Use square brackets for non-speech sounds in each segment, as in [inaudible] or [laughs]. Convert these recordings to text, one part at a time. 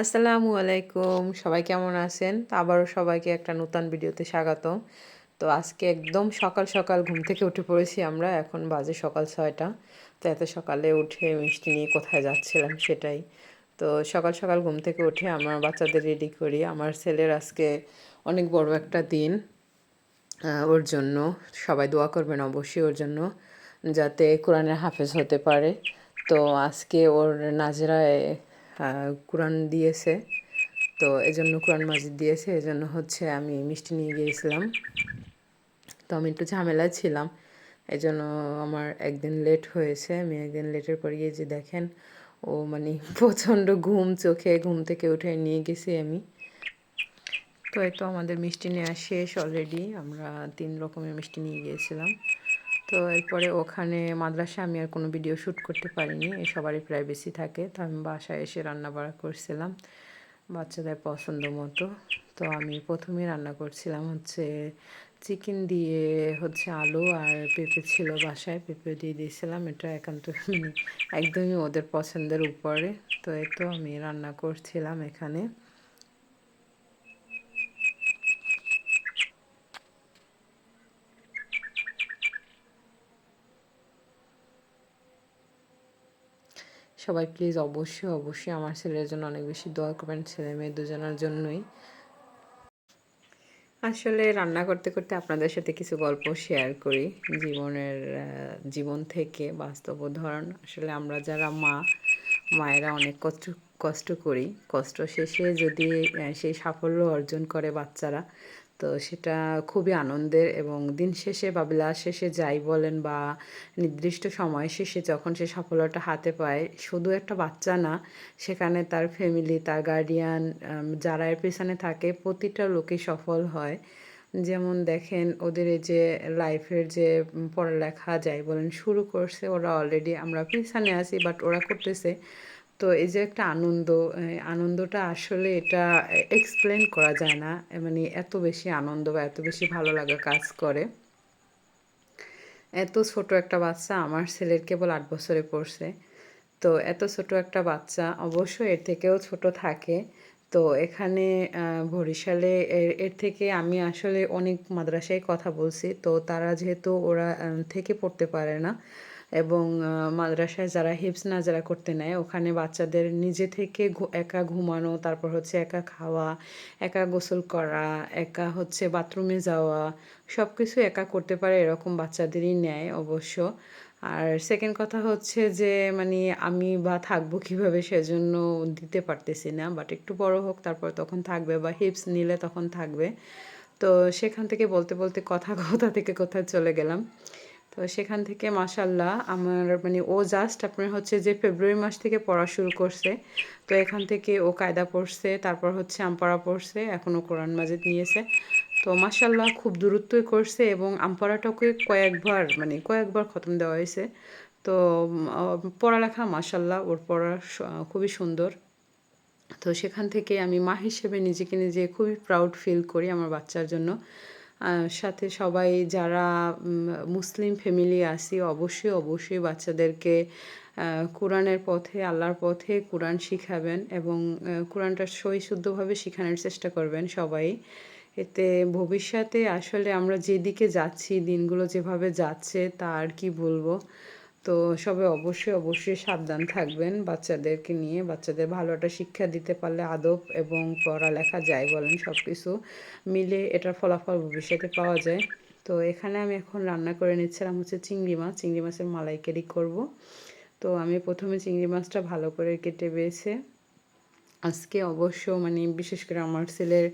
আসসালামু আলাইকুম, সবাই কেমন আছেন? আবারও সবাইকে একটা নতুন ভিডিওতে স্বাগত তো আজকে একদম সকাল সকাল ঘুম থেকে উঠে পড়েছি আমরা, এখন বাজে সকাল ছয়টা। তো এত সকালে উঠে মিষ্টি নিয়ে কোথায় যাচ্ছিলাম সেটাই। তো সকাল সকাল ঘুম থেকে উঠে আমার বাচ্চাদের রেডি করি। আমার ছেলের আজকে অনেক বড় একটা দিন ওর জন্য সবাই দোয়া করবেন অবশ্যই ওর জন্য, যাতে কোরআনের হাফেজ হতে পারে। তো আজকে ওর নাজরায় কোরআন দিয়েছে। তো এজন্য কোরআন মাজিদ দিয়েছে, এজন্য হচ্ছে আমি মিষ্টি নিয়ে গিয়েছিলাম। তো আমি একটু ঝামেলায় ছিলাম, এজন্য আমার একদিন লেট হয়েছে। আমি একদিন লেটের পর গিয়ে যে দেখেন, ও মানে [laughs] প্রচণ্ড ঘুম, চোখে ঘুম থেকে উঠে নিয়ে গেছি আমি। তো এই তো আমাদের মিষ্টি নেওয়া শেষ অলরেডি আমরা তিন রকমের মিষ্টি নিয়ে গিয়েছিলাম। তো এরপরে ওখানে মাদ্রাসা আমি আর কোনো ভিডিও শ্যুট করতে পারিনি। সবারই প্রাইভেসি থাকে। তো আমি বাসায় এসে রান্না বাড়া করছিলাম বাচ্চাদের পছন্দ মতো। তো আমি প্রথমেই রান্না করছিলাম হচ্ছে চিকেন দিয়ে হচ্ছে আলু আর পেঁপে ছিল বাসায়। পেঁপে দিয়ে দিয়েছিলাম। এটা একান্ত একদমই ওদের পছন্দের উপরে। তো এই তো আমি রান্না করছিলাম এখানে। সবাই প্লিজ অবশ্যই অবশ্যই আমার ছেলের জন্য অনেক বেশি দোয়া করবেন, ছেলে মেয়ে দুজনের জন্যই। আসলে রান্না করতে করতে আপনাদের সাথে কিছু গল্প শেয়ার করি। জীবনের জীবন থেকে বাস্তব উদাহরণ। আসলে আমরা যারা মা, মায়েরা অনেক কষ্ট কষ্ট করি। কষ্ট শেষে যদি সেই সাফল্য অর্জন করে বাচ্চারা তো সেটা খুবই আনন্দের এবং দিন শেষে বা বিলাস শেষে যাই বলেন বা নির্দিষ্ট সময় শেষে যখন সে সফলতা হাতে পায়, শুধু একটা বাচ্চা না, সেখানে তার ফ্যামিলি তার গার্ডিয়ান যারা এর পেছনে থাকে, প্রতিটা লোকই সফল হয়। যেমন দেখেন, ওদের এই যে লাইফের যে পড়ালেখা যাই বলেন শুরু করছে, ওরা অলরেডি আমরা পেছনে আছি বাট ওরা করতেছে। তো এই যে একটা আনন্দ আনন্দটা আসলে এটা এক্সপ্লেন করা যায় না। মানে এত বেশি আনন্দ বা এত বেশি ভালো লাগা কাজ করে। এত ছোট একটা বাচ্চা আমার ছেলের কেবল আট বছরে পড়ছে। তো এত ছোট একটা বাচ্চা অবশ্যই এর থেকেও ছোট থাকে। তো এখানে বরিশালে এর থেকে আমি আসলে অনেক মাদ্রাসায় কথা বলছি। তো তারা যেহেতু ওরা থেকে পড়তে পারে না। এবং মাদ্রাসায় যারা হিপস না যারা করতে নেয়, ওখানে বাচ্চাদের নিজে থেকে একা ঘুমানো, তারপর হচ্ছে একা খাওয়া, একা গোসল করা, একা হচ্ছে বাথরুমে যাওয়া সব কিছু একা করতে পারে এরকম বাচ্চাদেরই নেয় অবশ্য। আর সেকেন্ড কথা হচ্ছে যে মানে আমি বা থাকব কীভাবে সেজন্য দিতে পারতেছি না বাট একটু বড় হোক, তারপর তখন থাকবে বা হিপস নিলে তখন থাকবে। তো সেখান থেকে বলতে বলতে কথা কথা থেকে কোথায় চলে গেলাম। তো সেখান থেকে মাসাল্লাহ আমার মানে ও জাস্ট আপনার হচ্ছে যে ফেব্রুয়ারি মাস থেকে পড়া শুরু করছে, তো এখান থেকে ও কায়দা পড়ছে, তারপর হচ্ছে আমপাড়া পড়ছে, এখনও কোরআন মাজিদ নিয়েছে। তো মাসাল্লাহ খুব দূরত্বই করছে এবং আমপাড়াটাকে কয়েকবার মানে কয়েকবার খতম দেওয়া হয়েছে। তো পড়ালেখা মাসাল্লাহ ওর পড়া খুবই সুন্দর। তো সেখান থেকে আমি মা হিসেবে নিজেকে নিজে খুবই প্রাউড ফিল করি আমার বাচ্চার জন্য। সাথে সবাই যারা মুসলিম ফ্যামিলি আসি অবশ্যই অবশ্যই বাচ্চাদেরকে কোরআনের পথে, আল্লাহর পথে কোরআন শিখাবেন এবং কোরআনটা সই শুদ্ধভাবে শেখানোর চেষ্টা করবেন সবাই। এতে ভবিষ্যতে আসলে আমরা যেদিকে যাচ্ছি, দিনগুলো যেভাবে যাচ্ছে, তা আর কি বলব? তো সবাই অবশ্যই অবশ্যই সাবধান থাকবেন বাচ্চাদেরকে নিয়ে। বাচ্চাদের ভালো একটা শিক্ষা দিতে পারলে আদব এবং পড়ালেখা যায় বলেন সব কিছু মিলে এটার ফলাফল ভবিষ্যতে পাওয়া যায়। তো এখানে আমি এখন রান্না করে নিচ্ছিলাম হচ্ছে চিংড়ি মাছ। চিংড়ি মাছের মালাইকারি করব। তো আমি প্রথমে চিংড়ি মাছটা ভালো করে কেটে বেছে আজকে অবশ্য মানে বিশেষ করে আমার ছেলের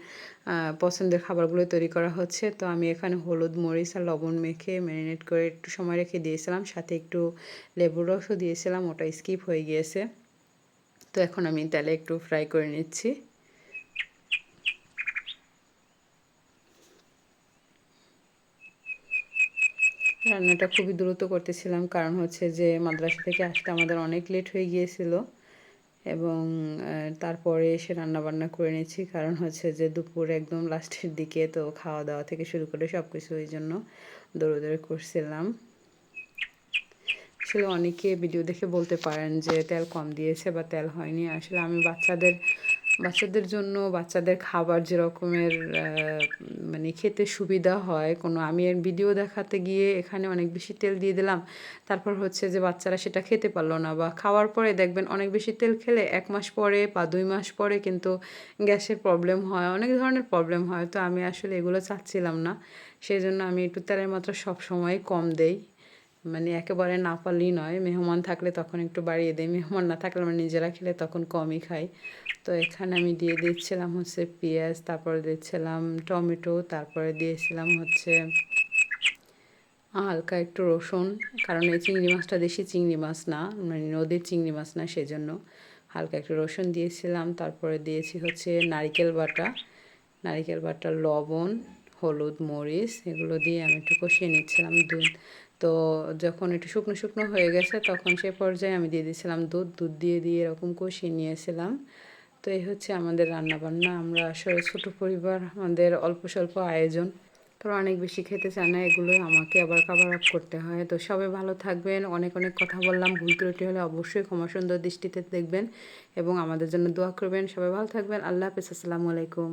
পছন্দের খাবারগুলো তৈরি করা হচ্ছে। তো আমি এখানে হলুদ, মরিচ আর লবণ মেখে ম্যারিনেট করে একটু সময় রেখে দিয়েছিলাম। সাথে একটু লেবুর রসও দিয়েছিলাম, ওটা স্কিপ হয়ে গিয়েছে। তো এখন আমি তেলে একটু ফ্রাই করে নিচ্ছি। রান্নাটা খুবই দ্রুত করতেছিলাম, কারণ হচ্ছে যে মাদ্রাসা থেকে আসতে আমাদের অনেক লেট হয়ে গিয়েছিল। এবং তারপরে এসে রান্নাবান্না করে নিয়েছি কারণ হচ্ছে যে দুপুর একদম লাস্টের দিকে, তো খাওয়া দাওয়া থেকে শুরু করে সব কিছু ওই জন্য দৌড়ে করছিলাম। আসলে অনেকে ভিডিও দেখে বলতে পারেন যে তেল কম দিয়েছে বা তেল হয়নি। আসলে আমি বাচ্চাদের বাচ্চাদের জন্য বাচ্চাদের খাবার যেরকমের মানে খেতে সুবিধা হয়, কোনো আমি এর ভিডিও দেখাতে গিয়ে এখানে অনেক বেশি তেল দিয়ে দিলাম, তারপর হচ্ছে যে বাচ্চারা সেটা খেতে পারল না বা খাওয়ার পরে দেখবেন অনেক বেশি তেল খেলে এক মাস পরে বা দুই মাস পরে কিন্তু গ্যাসের প্রবলেম হয়, অনেক ধরনের প্রবলেম হয়। তো আমি আসলে এগুলো চাচ্ছিলাম না সেই জন্য আমি একটু তেলের মাত্রা সবসময় কম দেই। মানে একেবারে না পারলেই নয়, মেহমান থাকলে তখন একটু বাড়িয়ে দিই, মেহমান না থাকলে আমরা নিজেরা খেলে তখন কমই খাই। তো এখানে আমি দিয়ে দিচ্ছিলাম হচ্ছে পেঁয়াজ, তারপরে দিচ্ছিলাম টমেটো, তারপরে দিয়েছিলাম হচ্ছে হালকা একটু রসুন, কারণ এই চিংড়ি মাছটা দেশি চিংড়ি মাছ না মানে নদীর চিংড়ি মাছ না সেজন্য। হালকা একটু রসুন দিয়েছিলাম, তারপরে দিয়েছি হচ্ছে নারিকেল বাটা নারিকেল বাটা, লবণ, হলুদ, মরিচ, এগুলো দিয়ে আমি একটু কষিয়ে নিচ্ছিলাম দুধ। তো যখন একটু শুকনো শুকনো হয়ে গেছে, তখন সে পর্যায়ে আমি দিয়ে দিয়েছিলাম দুধ দুধ দিয়ে দিয়ে এরকম কষিয়ে নিয়েছিলাম। তো এই হচ্ছে আমাদের রান্নাবান্না। আমরা আসলে ছোটো পরিবার, আমাদের অল্প স্বল্প আয়োজন। তো অনেক বেশি খেতে চায় না, এগুলো আমাকে আবার কাভার আপ করতে হয়। তো সবাই ভালো থাকবেন, অনেক অনেক কথা বললাম। ভুল ত্রুটি হলে অবশ্যই ক্ষমা সুন্দর দৃষ্টিতে দেখবেন এবং আমাদের জন্য দোয়া করবেন। সবাই ভালো থাকবেন। আল্লাহ হাফিজ, আসসালামু আলাইকুম।